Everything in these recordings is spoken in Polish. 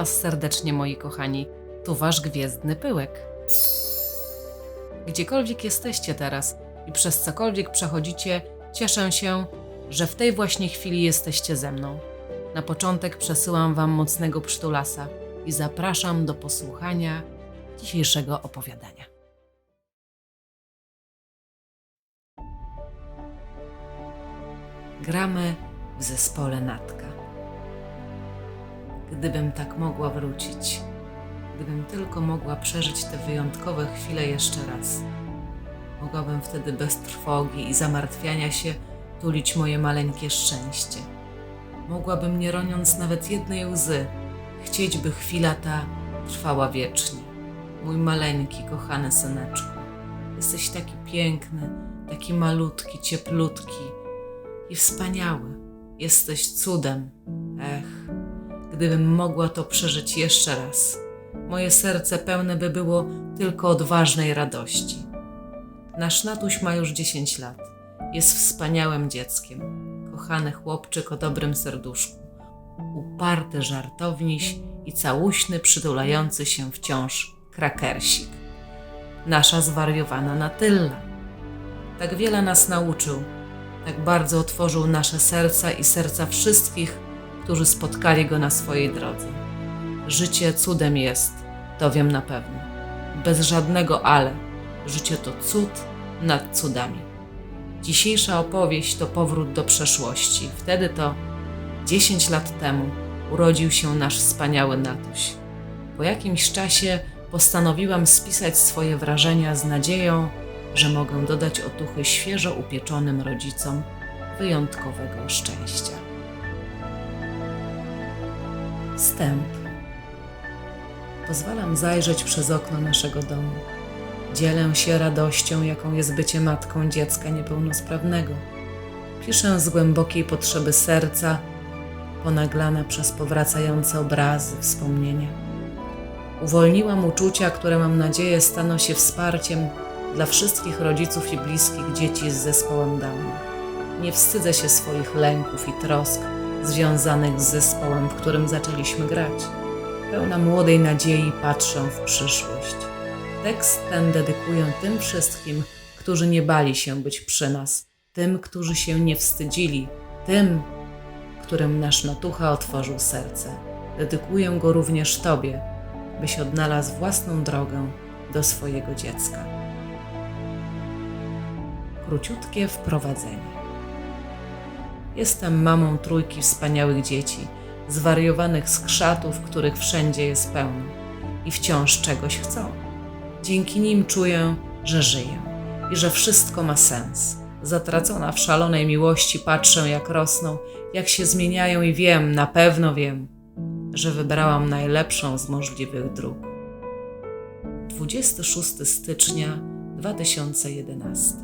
Was serdecznie, moi kochani. Tu Wasz gwiezdny pyłek. Gdziekolwiek jesteście teraz i przez cokolwiek przechodzicie, cieszę się, że w tej właśnie chwili jesteście ze mną. Na początek przesyłam Wam mocnego przytulasa i zapraszam do posłuchania dzisiejszego opowiadania. Gramy w zespole Natka. Gdybym tak mogła wrócić, gdybym tylko mogła przeżyć te wyjątkowe chwile jeszcze raz, mogłabym wtedy bez trwogi i zamartwiania się tulić moje maleńkie szczęście. Mogłabym, nie roniąc nawet jednej łzy, chcieć, by chwila ta trwała wiecznie. Mój maleńki, kochany syneczku, jesteś taki piękny, taki malutki, cieplutki i wspaniały. Jesteś cudem. Ech, gdybym mogła to przeżyć jeszcze raz. Moje serce pełne by było tylko odważnej radości. Nasz Natuś ma już 10 lat. Jest wspaniałym dzieckiem. Kochany chłopczyk o dobrym serduszku. Uparty żartowniś i całuśny, przytulający się wciąż krakersik. Nasza zwariowana Natylla. Tak wiele nas nauczył, tak bardzo otworzył nasze serca i serca wszystkich, którzy spotkali go na swojej drodze. Życie cudem jest, to wiem na pewno. Bez żadnego ale. Życie to cud nad cudami. Dzisiejsza opowieść to powrót do przeszłości. Wtedy to, 10 lat temu, urodził się nasz wspaniały Natuś. Po jakimś czasie postanowiłam spisać swoje wrażenia z nadzieją, że mogę dodać otuchy świeżo upieczonym rodzicom wyjątkowego szczęścia. Wstęp. Pozwalam zajrzeć przez okno naszego domu. Dzielę się radością, jaką jest bycie matką dziecka niepełnosprawnego. Piszę z głębokiej potrzeby serca, ponaglana przez powracające obrazy, wspomnienia. Uwolniłam uczucia, które mam nadzieję staną się wsparciem dla wszystkich rodziców i bliskich dzieci z zespołem Downa. Nie wstydzę się swoich lęków i trosk związanych z zespołem, w którym zaczęliśmy grać. Pełna młodej nadziei patrzę w przyszłość. Tekst ten dedykuję tym wszystkim, którzy nie bali się być przy nas, tym, którzy się nie wstydzili, tym, którym nasz natucha otworzył serce. Dedykuję go również Tobie, byś odnalazł własną drogę do swojego dziecka. Króciutkie wprowadzenie. Jestem mamą trójki wspaniałych dzieci, zwariowanych skrzatów, których wszędzie jest pełno i wciąż czegoś chcą. Dzięki nim czuję, że żyję i że wszystko ma sens. Zatracona w szalonej miłości patrzę, jak rosną, jak się zmieniają i wiem, na pewno wiem, że wybrałam najlepszą z możliwych dróg. 26 stycznia 2011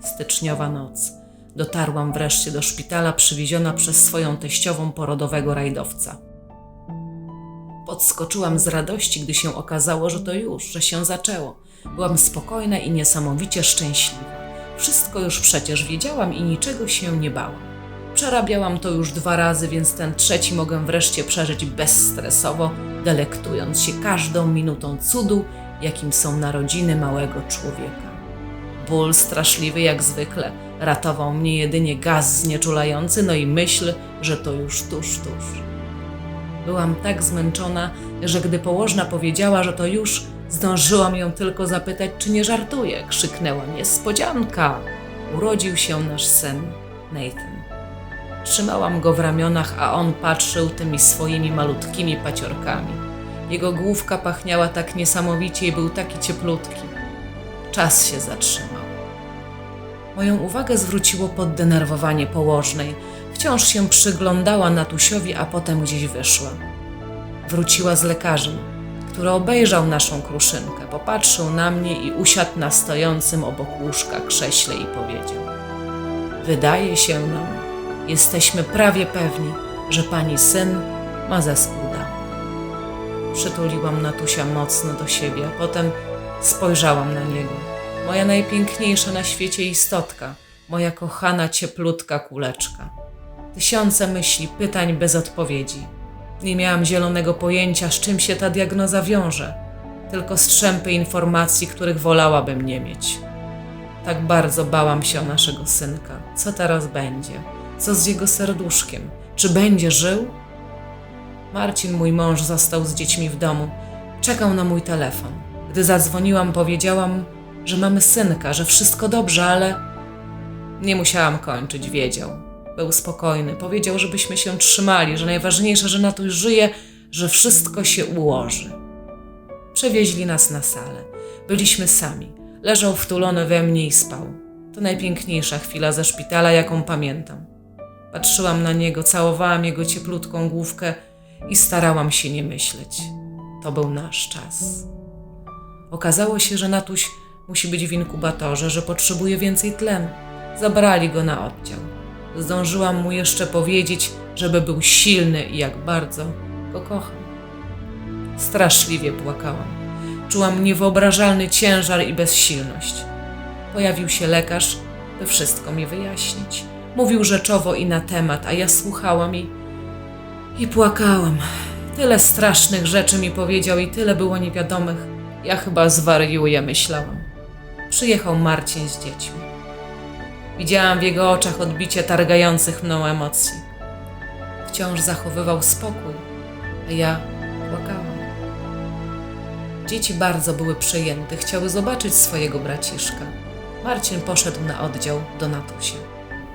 Styczniowa noc. Dotarłam wreszcie do szpitala, przywieziona przez swoją teściową porodowego rajdowca. Podskoczyłam z radości, gdy się okazało, że to już, że się zaczęło. Byłam spokojna i niesamowicie szczęśliwa. Wszystko już przecież wiedziałam i niczego się nie bałam. Przerabiałam to już dwa razy, więc ten trzeci mogę wreszcie przeżyć bezstresowo, delektując się każdą minutą cudu, jakim są narodziny małego człowieka. Ból straszliwy jak zwykle ratował mnie jedynie gaz znieczulający, no i myśl, że to już tuż, tuż. Byłam tak zmęczona, że gdy położna powiedziała, że to już, zdążyłam ją tylko zapytać, czy nie żartuje. Krzyknęła niespodzianka. Urodził się nasz syn, Nathan. Trzymałam go w ramionach, a on patrzył tymi swoimi malutkimi paciorkami. Jego główka pachniała tak niesamowicie i był taki cieplutki. Czas się zatrzymał. Moją uwagę zwróciło poddenerwowanie położnej. Wciąż się przyglądała Natusiowi, a potem gdzieś wyszła. Wróciła z lekarzem, który obejrzał naszą kruszynkę, popatrzył na mnie i usiadł na stojącym obok łóżka krześle i powiedział: Wydaje się nam, jesteśmy prawie pewni, że pani syn ma zespół Down. Przytuliłam Natusia mocno do siebie, a potem spojrzałam na niego. Moja najpiękniejsza na świecie istotka, moja kochana, cieplutka kuleczka. Tysiące myśli, pytań bez odpowiedzi. Nie miałam zielonego pojęcia, z czym się ta diagnoza wiąże, tylko strzępy informacji, których wolałabym nie mieć. Tak bardzo bałam się o naszego synka. Co teraz będzie? Co z jego serduszkiem? Czy będzie żył? Marcin, mój mąż, został z dziećmi w domu. Czekał na mój telefon. Gdy zadzwoniłam, powiedziałam, że mamy synka, że wszystko dobrze, ale nie musiałam kończyć, wiedział. Był spokojny, powiedział, żebyśmy się trzymali, że najważniejsze, że Natuś żyje, że wszystko się ułoży. Przewieźli nas na salę. Byliśmy sami. Leżał wtulony we mnie i spał. To najpiękniejsza chwila ze szpitala, jaką pamiętam. Patrzyłam na niego, całowałam jego cieplutką główkę i starałam się nie myśleć. To był nasz czas. Okazało się, że Natuś musi być w inkubatorze, że potrzebuje więcej tlenu. Zabrali go na oddział. Zdążyłam mu jeszcze powiedzieć, żeby był silny i jak bardzo go kocham. Straszliwie płakałam. Czułam niewyobrażalny ciężar i bezsilność. Pojawił się lekarz, by wszystko mi wyjaśnić. Mówił rzeczowo i na temat, a ja słuchałam i, i płakałam. Tyle strasznych rzeczy mi powiedział i tyle było niewiadomych. Ja chyba zwariuję, myślałam. Przyjechał Marcin z dziećmi. Widziałam w jego oczach odbicie targających mną emocji. Wciąż zachowywał spokój, a ja płakałam. Dzieci bardzo były przejęte, chciały zobaczyć swojego braciszka. Marcin poszedł na oddział do Natusia.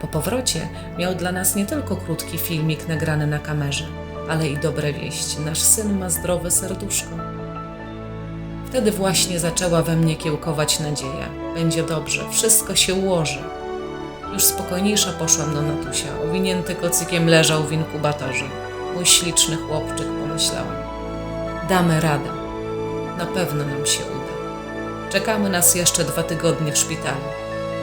Po powrocie miał dla nas nie tylko krótki filmik nagrany na kamerze, ale i dobre wieści. Nasz syn ma zdrowe serduszko. Wtedy właśnie zaczęła we mnie kiełkować nadzieja. Będzie dobrze, wszystko się ułoży. Już spokojniejsza poszłam do Natusia. Owinięty kocykiem leżał w inkubatorze. Mój śliczny chłopczyk, pomyślałam. Damy radę. Na pewno nam się uda. Czekamy nas jeszcze dwa tygodnie w szpitalu.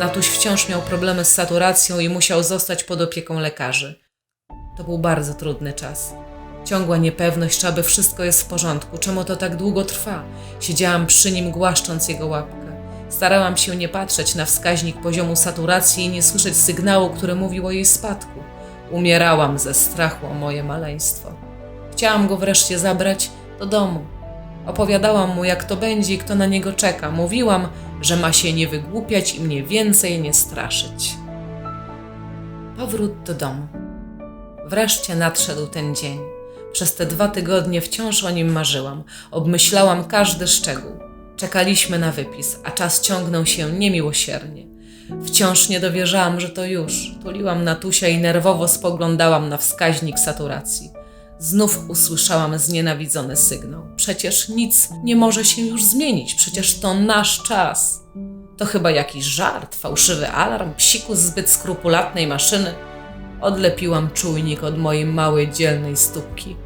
Natuś wciąż miał problemy z saturacją i musiał zostać pod opieką lekarzy. To był bardzo trudny czas. Ciągła niepewność, czy aby wszystko jest w porządku, czemu to tak długo trwa. Siedziałam przy nim, głaszcząc jego łapkę. Starałam się nie patrzeć na wskaźnik poziomu saturacji i nie słyszeć sygnału, który mówił o jej spadku. Umierałam ze strachu o moje maleństwo. Chciałam go wreszcie zabrać do domu. Opowiadałam mu, jak to będzie i kto na niego czeka. Mówiłam, że ma się nie wygłupiać i mnie więcej nie straszyć. Powrót do domu. Wreszcie nadszedł ten dzień. Przez te dwa tygodnie wciąż o nim marzyłam, obmyślałam każdy szczegół. Czekaliśmy na wypis, a czas ciągnął się niemiłosiernie. Wciąż nie dowierzałam, że to już. Tuliłam Natusia i nerwowo spoglądałam na wskaźnik saturacji. Znów usłyszałam znienawidzony sygnał. Przecież nic nie może się już zmienić, przecież to nasz czas. To chyba jakiś żart, fałszywy alarm, psikus zbyt skrupulatnej maszyny. Odlepiłam czujnik od mojej małej dzielnej stópki.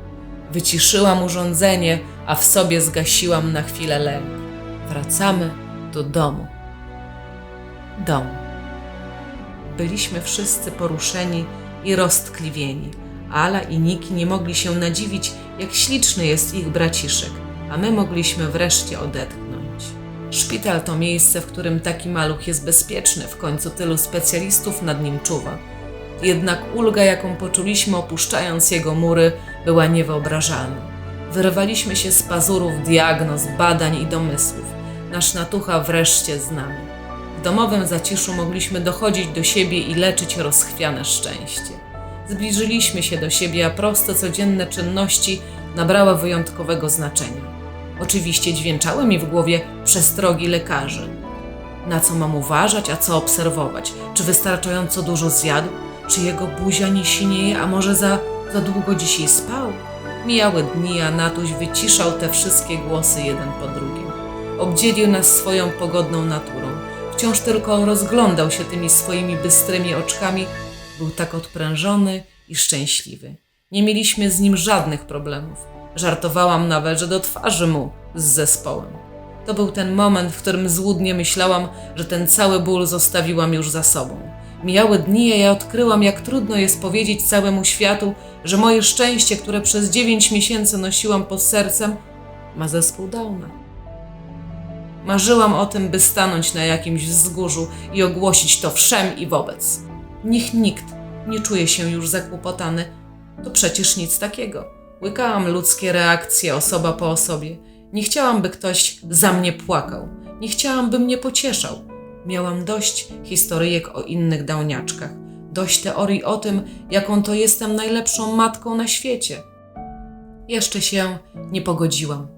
Wyciszyłam urządzenie, a w sobie zgasiłam na chwilę lęk. Wracamy do domu. Dom. Byliśmy wszyscy poruszeni i roztkliwieni. Ala i Niki nie mogli się nadziwić, jak śliczny jest ich braciszek, a my mogliśmy wreszcie odetchnąć. Szpital to miejsce, w którym taki maluch jest bezpieczny, w końcu tylu specjalistów nad nim czuwa. Jednak ulga, jaką poczuliśmy opuszczając jego mury, była niewyobrażalna. Wyrywaliśmy się z pazurów diagnoz, badań i domysłów. Nasz natucha wreszcie z nami. W domowym zaciszu mogliśmy dochodzić do siebie i leczyć rozchwiane szczęście. Zbliżyliśmy się do siebie, a proste, codzienne czynności nabrały wyjątkowego znaczenia. Oczywiście dźwięczały mi w głowie przestrogi lekarzy. Na co mam uważać, a co obserwować? Czy wystarczająco dużo zjadł? Czy jego buzia nie sinieje, a może za, za długo dzisiaj spał? Mijały dni, a Natuś wyciszał te wszystkie głosy jeden po drugim. Obdzielił nas swoją pogodną naturą. Wciąż tylko rozglądał się tymi swoimi bystrymi oczkami. Był tak odprężony i szczęśliwy. Nie mieliśmy z nim żadnych problemów. Żartowałam nawet, że do twarzy mu z zespołem. To był ten moment, w którym złudnie myślałam, że ten cały ból zostawiłam już za sobą. Mijały dni, a ja odkryłam, jak trudno jest powiedzieć całemu światu, że moje szczęście, które przez dziewięć miesięcy nosiłam pod sercem, ma zespół Downa. Marzyłam o tym, by stanąć na jakimś wzgórzu i ogłosić to wszem i wobec. Niech nikt nie czuje się już zakłopotany. To przecież nic takiego. Łykałam ludzkie reakcje osoba po osobie. Nie chciałam, by ktoś za mnie płakał. Nie chciałam, by mnie pocieszał. Miałam dość historyjek o innych dałniaczkach. Dość teorii o tym, jaką to jestem najlepszą matką na świecie. Jeszcze się nie pogodziłam.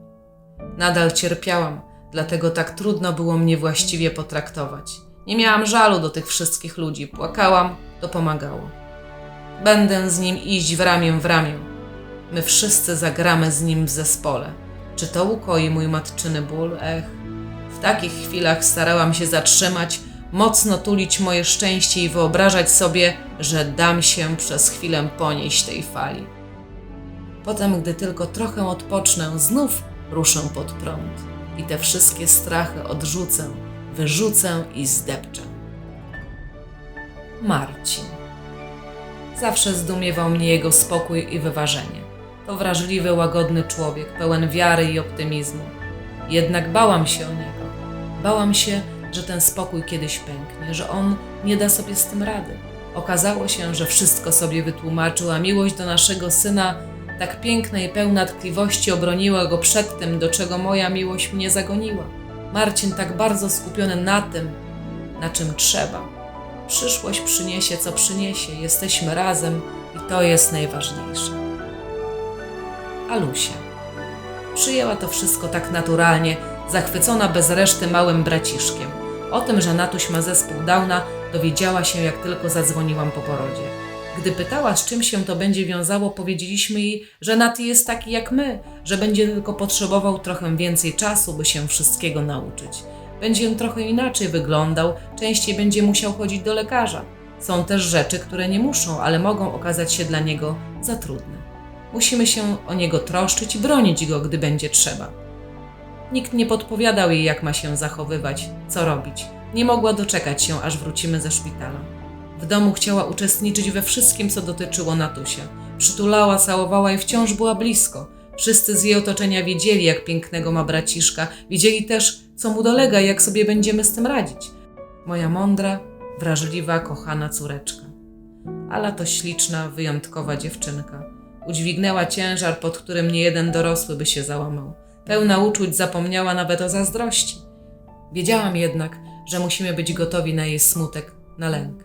Nadal cierpiałam, dlatego tak trudno było mnie właściwie potraktować. Nie miałam żalu do tych wszystkich ludzi. Płakałam, to pomagało. Będę z nim iść w ramię w ramię. My wszyscy zagramy z nim w zespole. Czy to ukoi mój matczyny ból? Ech. W takich chwilach starałam się zatrzymać, mocno tulić moje szczęście i wyobrażać sobie, że dam się przez chwilę ponieść tej fali. Potem, gdy tylko trochę odpocznę, znów ruszę pod prąd i te wszystkie strachy odrzucę, wyrzucę i zdepczę. Marcin. Zawsze zdumiewał mnie jego spokój i wyważenie. To wrażliwy, łagodny człowiek, pełen wiary i optymizmu. Jednak bałam się o niego. Bałam się, że ten spokój kiedyś pęknie, że on nie da sobie z tym rady. Okazało się, że wszystko sobie wytłumaczył, a miłość do naszego syna, tak piękna i pełna tkliwości, obroniła go przed tym, do czego moja miłość mnie zagoniła. Marcin tak bardzo skupiony na tym, na czym trzeba. Przyszłość przyniesie, co przyniesie, jesteśmy razem i to jest najważniejsze. Alusia. Przyjęła to wszystko tak naturalnie, zachwycona bez reszty małym braciszkiem. O tym, że Natuś ma zespół Downa, dowiedziała się, jak tylko zadzwoniłam po porodzie. Gdy pytała, z czym się to będzie wiązało, powiedzieliśmy jej, że Nati jest taki jak my, że będzie tylko potrzebował trochę więcej czasu, by się wszystkiego nauczyć. Będzie on trochę inaczej wyglądał, częściej będzie musiał chodzić do lekarza. Są też rzeczy, które nie muszą, ale mogą okazać się dla niego za trudne. Musimy się o niego troszczyć i bronić go, gdy będzie trzeba. Nikt nie podpowiadał jej, jak ma się zachowywać, co robić. Nie mogła doczekać się, aż wrócimy ze szpitala. W domu chciała uczestniczyć we wszystkim, co dotyczyło Natusia. Przytulała, całowała i wciąż była blisko. Wszyscy z jej otoczenia wiedzieli, jak pięknego ma braciszka, wiedzieli też, co mu dolega i jak sobie będziemy z tym radzić. Moja mądra, wrażliwa, kochana córeczka. Ala to śliczna, wyjątkowa dziewczynka. Udźwignęła ciężar, pod którym niejeden dorosły by się załamał. Pełna uczuć zapomniała nawet o zazdrości. Wiedziałam jednak, że musimy być gotowi na jej smutek, na lęk.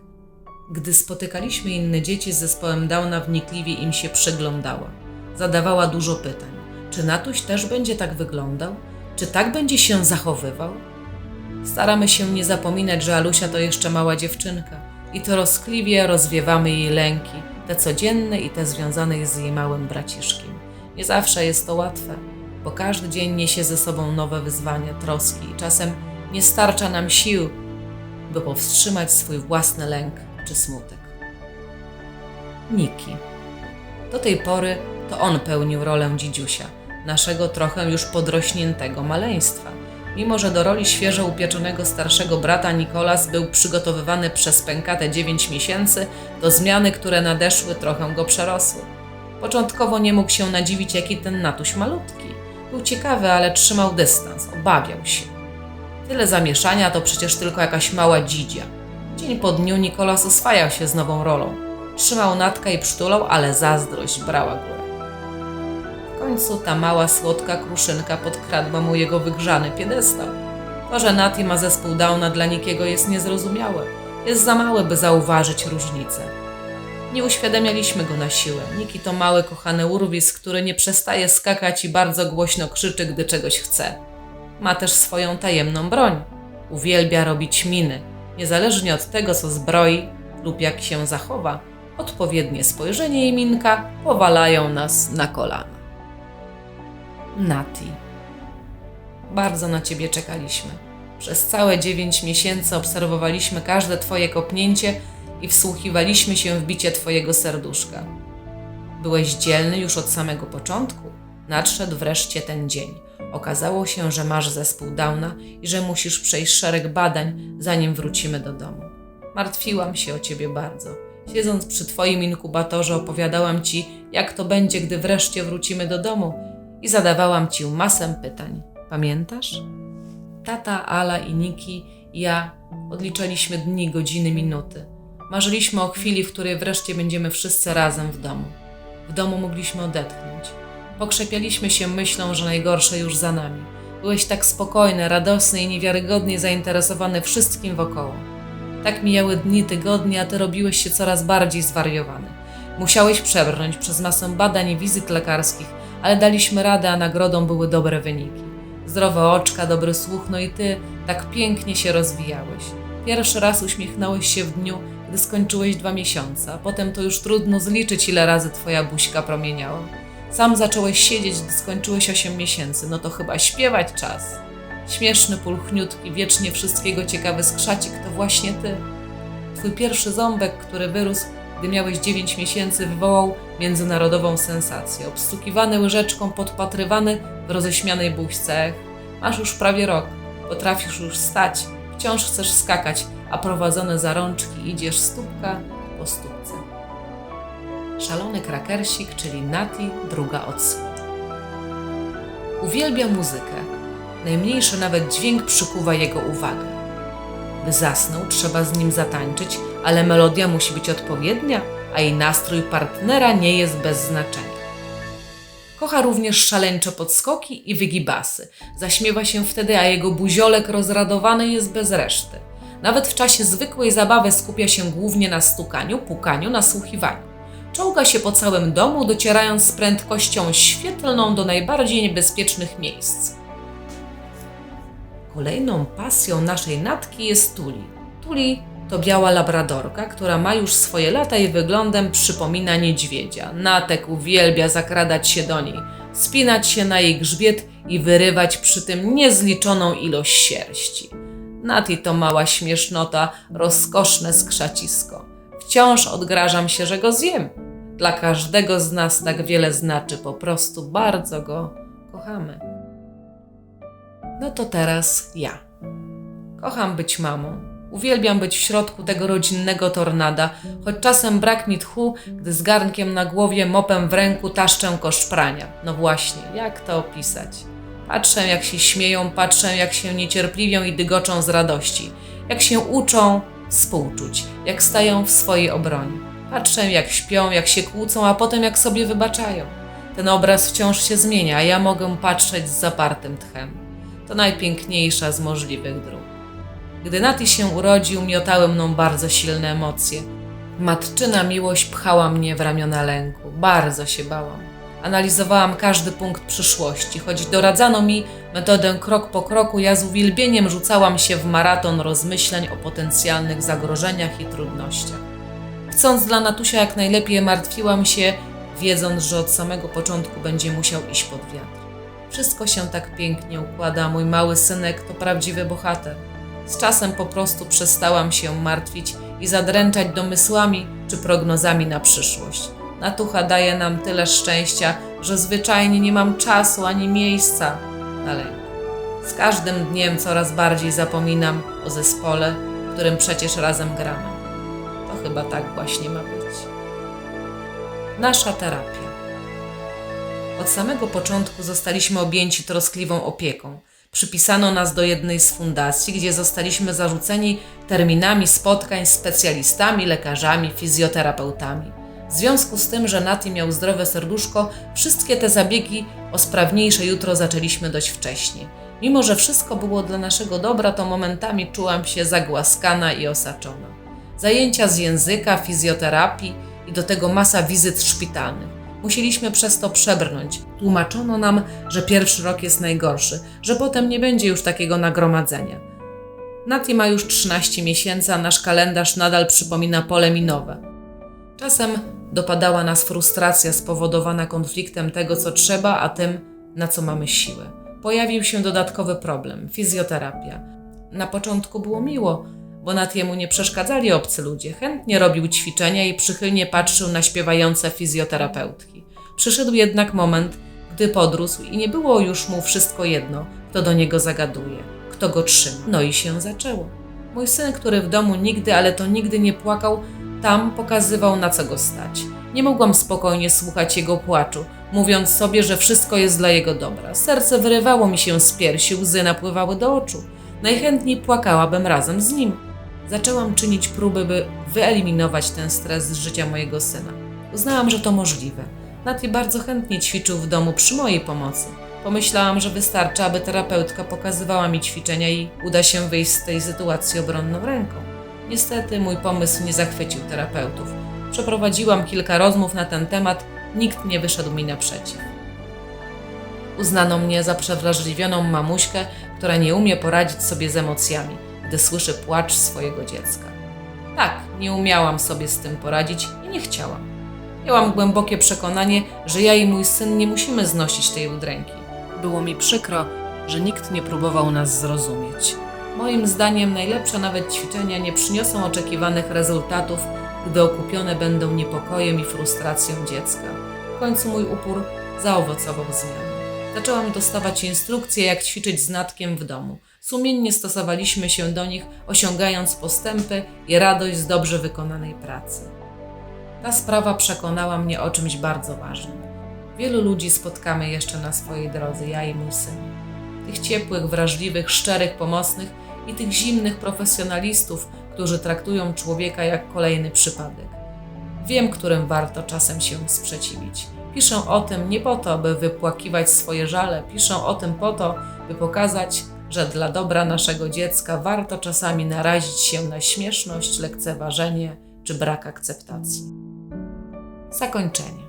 Gdy spotykaliśmy inne dzieci z zespołem Downa, wnikliwie im się przyglądała. Zadawała dużo pytań. Czy Natuś też będzie tak wyglądał? Czy tak będzie się zachowywał? Staramy się nie zapominać, że Alusia to jeszcze mała dziewczynka i to rozkliwie rozwiewamy jej lęki, te codzienne i te związane z jej małym braciszkiem. Nie zawsze jest to łatwe, bo każdy dzień niesie ze sobą nowe wyzwania, troski i czasem nie starcza nam sił, by powstrzymać swój własny lęk czy smutek. Niki. Do tej pory to on pełnił rolę dzidziusia, naszego trochę już podrośniętego maleństwa. Mimo, że do roli świeżo upieczonego starszego brata Nikolas był przygotowywany przez pękate 9 miesięcy, to zmiany, które nadeszły, trochę go przerosły. Początkowo nie mógł się nadziwić, jaki ten natuś malutki. Był ciekawy, ale trzymał dystans, obawiał się. Tyle zamieszania to przecież tylko jakaś mała dzidzia. Dzień po dniu Nikolas oswajał się z nową rolą. Trzymał natkę i przytulał, ale zazdrość brała górę. W końcu ta mała, słodka kruszynka podkradła mu jego wygrzany piedestał. To, że Nati ma zespół Downa dla nikiego jest niezrozumiałe. Jest za mały, by zauważyć różnicę. Nie uświadamialiśmy go na siłę. Niki to mały, kochany urwis, który nie przestaje skakać i bardzo głośno krzyczy, gdy czegoś chce. Ma też swoją tajemną broń. Uwielbia robić miny. Niezależnie od tego, co zbroi lub jak się zachowa, odpowiednie spojrzenie i minka powalają nas na kolana. Nati. Bardzo na ciebie czekaliśmy. Przez całe dziewięć miesięcy obserwowaliśmy każde twoje kopnięcie i wsłuchiwaliśmy się w bicie twojego serduszka. Byłeś dzielny już od samego początku. Nadszedł wreszcie ten dzień. Okazało się, że masz zespół Downa i że musisz przejść szereg badań, zanim wrócimy do domu. Martwiłam się o ciebie bardzo. Siedząc przy twoim inkubatorze, opowiadałam ci, jak to będzie, gdy wreszcie wrócimy do domu i zadawałam ci masę pytań. Pamiętasz? Tata, Ala i Niki ja odliczaliśmy dni, godziny, minuty. Marzyliśmy o chwili, w której wreszcie będziemy wszyscy razem w domu. W domu mogliśmy odetchnąć. Pokrzepialiśmy się myślą, że najgorsze już za nami. Byłeś tak spokojny, radosny i niewiarygodnie zainteresowany wszystkim wokoło. Tak mijały dni, tygodnie, a ty robiłeś się coraz bardziej zwariowany. Musiałeś przebrnąć przez masę badań i wizyt lekarskich, ale daliśmy radę, a nagrodą były dobre wyniki. Zdrowe oczka, dobry słuch, no i ty tak pięknie się rozwijałeś. Pierwszy raz uśmiechnąłeś się w dniu, gdy skończyłeś dwa miesiące, a potem to już trudno zliczyć, ile razy twoja buźka promieniała. Sam zacząłeś siedzieć, gdy skończyłeś 8 miesięcy, no to chyba śpiewać czas. Śmieszny, pulchniutki, wiecznie wszystkiego ciekawy skrzacik to właśnie ty. Twój pierwszy ząbek, który wyrósł, gdy miałeś 9 miesięcy, wywołał międzynarodową sensację. Obstukiwany łyżeczką, podpatrywany w roześmianej buźce. Masz już prawie rok, potrafisz już stać, wciąż chcesz skakać, a prowadzony za rączki idziesz stópka po stópce. Szalony krakersik, czyli Nati, druga odsłona. Uwielbia muzykę. Najmniejszy nawet dźwięk przykuwa jego uwagę. By zasnął, trzeba z nim zatańczyć, ale melodia musi być odpowiednia, a i nastrój partnera nie jest bez znaczenia. Kocha również szaleńcze podskoki i wygibasy. Zaśmiewa się wtedy, a jego buziolek rozradowany jest bez reszty. Nawet w czasie zwykłej zabawy skupia się głównie na stukaniu, pukaniu, nasłuchiwaniu. Czołga się po całym domu, docierając z prędkością świetlną do najbardziej niebezpiecznych miejsc. Kolejną pasją naszej natki jest Tuli. Tuli to biała labradorka, która ma już swoje lata i wyglądem przypomina niedźwiedzia. Natek uwielbia zakradać się do niej, spinać się na jej grzbiet i wyrywać przy tym niezliczoną ilość sierści. Nati to mała śmiesznota, rozkoszne skrzacisko. Wciąż odgrażam się, że go zjem. Dla każdego z nas tak wiele znaczy, po prostu bardzo go kochamy. No to teraz ja. Kocham być mamą. Uwielbiam być w środku tego rodzinnego tornada, choć czasem brak mi tchu, gdy z garnkiem na głowie, mopem w ręku taszczę kosz prania. No właśnie, jak to opisać? Patrzę, jak się śmieją, patrzę, jak się niecierpliwią i dygoczą z radości, jak się uczą współczuć, jak stają w swojej obronie. Patrzę, jak śpią, jak się kłócą, a potem jak sobie wybaczają. Ten obraz wciąż się zmienia, a ja mogę patrzeć z zapartym tchem. To najpiękniejsza z możliwych dróg. Gdy Nati się urodził, miotały mną bardzo silne emocje. Matczyna miłość pchała mnie w ramiona lęku. Bardzo się bałam. Analizowałam każdy punkt przyszłości. Choć doradzano mi metodę krok po kroku, ja z uwielbieniem rzucałam się w maraton rozmyślań o potencjalnych zagrożeniach i trudnościach. Chcąc dla Natusia jak najlepiej, martwiłam się, wiedząc, że od samego początku będzie musiał iść pod wiatr. Wszystko się tak pięknie układa, mój mały synek to prawdziwy bohater. Z czasem po prostu przestałam się martwić i zadręczać domysłami czy prognozami na przyszłość. Natucha daje nam tyle szczęścia, że zwyczajnie nie mam czasu ani miejsca lęk. Z każdym dniem coraz bardziej zapominam o zespole, w którym przecież razem gramy. To chyba tak właśnie ma być. Nasza terapia. Od samego początku zostaliśmy objęci troskliwą opieką. Przypisano nas do jednej z fundacji, gdzie zostaliśmy zarzuceni terminami spotkań z specjalistami, lekarzami, fizjoterapeutami. W związku z tym, że Nati miał zdrowe serduszko, wszystkie te zabiegi o sprawniejsze jutro zaczęliśmy dość wcześnie. Mimo, że wszystko było dla naszego dobra, to momentami czułam się zagłaskana i osaczona. Zajęcia z języka, fizjoterapii i do tego masa wizyt szpitalnych. Musieliśmy przez to przebrnąć. Tłumaczono nam, że pierwszy rok jest najgorszy, że potem nie będzie już takiego nagromadzenia. Nati ma już 13 miesięcy, a nasz kalendarz nadal przypomina pole minowe. Czasem dopadała nas frustracja spowodowana konfliktem tego, co trzeba, a tym, na co mamy siłę. Pojawił się dodatkowy problem fizjoterapia. Na początku było miło, bo Natiemu nie przeszkadzali obcy ludzie. Chętnie robił ćwiczenia i przychylnie patrzył na śpiewające fizjoterapeutki. Przyszedł jednak moment, gdy podrósł i nie było już mu wszystko jedno, kto do niego zagaduje, kto go trzyma. No i się zaczęło. Mój syn, który w domu nigdy, ale to nigdy nie płakał, tam pokazywał na co go stać. Nie mogłam spokojnie słuchać jego płaczu, mówiąc sobie, że wszystko jest dla jego dobra. Serce wyrywało mi się z piersi, łzy napływały do oczu. Najchętniej płakałabym razem z nim. Zaczęłam czynić próby, by wyeliminować ten stres z życia mojego syna. Uznałam, że to możliwe. Nati bardzo chętnie ćwiczył w domu przy mojej pomocy. Pomyślałam, że wystarczy, aby terapeutka pokazywała mi ćwiczenia i uda się wyjść z tej sytuacji obronną ręką. Niestety mój pomysł nie zachwycił terapeutów. Przeprowadziłam kilka rozmów na ten temat, nikt nie wyszedł mi naprzeciw. Uznano mnie za przewrażliwioną mamuśkę, która nie umie poradzić sobie z emocjami, gdy słyszy płacz swojego dziecka. Tak, nie umiałam sobie z tym poradzić i nie chciałam. Miałam głębokie przekonanie, że ja i mój syn nie musimy znosić tej udręki. Było mi przykro, że nikt nie próbował nas zrozumieć. Moim zdaniem najlepsze nawet ćwiczenia nie przyniosą oczekiwanych rezultatów, gdy okupione będą niepokojem i frustracją dziecka. W końcu mój upór zaowocował zmianą. Zaczęłam dostawać instrukcje, jak ćwiczyć z Natkiem w domu. Sumiennie stosowaliśmy się do nich, osiągając postępy i radość z dobrze wykonanej pracy. Ta sprawa przekonała mnie o czymś bardzo ważnym. Wielu ludzi spotkamy jeszcze na swojej drodze, ja i mój syn. Tych ciepłych, wrażliwych, szczerych, pomocnych i tych zimnych profesjonalistów, którzy traktują człowieka jak kolejny przypadek. Wiem, którym warto czasem się sprzeciwić. Piszę o tym nie po to, by wypłakiwać swoje żale, piszę o tym po to, by pokazać, że dla dobra naszego dziecka warto czasami narazić się na śmieszność, lekceważenie czy brak akceptacji. Zakończenie.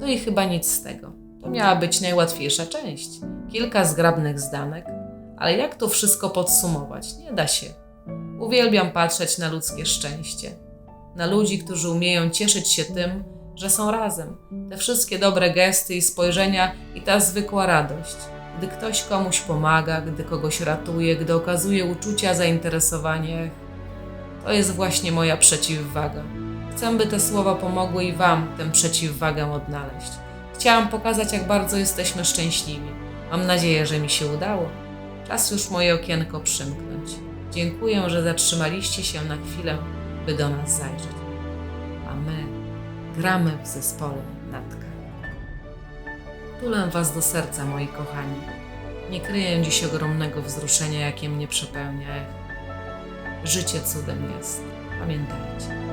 To i chyba nic z tego. To miała być najłatwiejsza część. Kilka zgrabnych zdanek, ale jak to wszystko podsumować? Nie da się. Uwielbiam patrzeć na ludzkie szczęście. Na ludzi, którzy umieją cieszyć się tym, że są razem. Te wszystkie dobre gesty i spojrzenia i ta zwykła radość. Gdy ktoś komuś pomaga, gdy kogoś ratuje, gdy okazuje uczucia, zainteresowanie, to jest właśnie moja przeciwwaga. Chcę, by te słowa pomogły i Wam tę przeciwwagę odnaleźć. Chciałam pokazać, jak bardzo jesteśmy szczęśliwi. Mam nadzieję, że mi się udało. Czas już moje okienko przymknąć. Dziękuję, że zatrzymaliście się na chwilę, by do nas zajrzeć. A my gramy w zespole Natka. Tulę Was do serca, moi kochani. Nie kryję dziś ogromnego wzruszenia, jakie mnie przepełnia. Życie cudem jest. Pamiętajcie.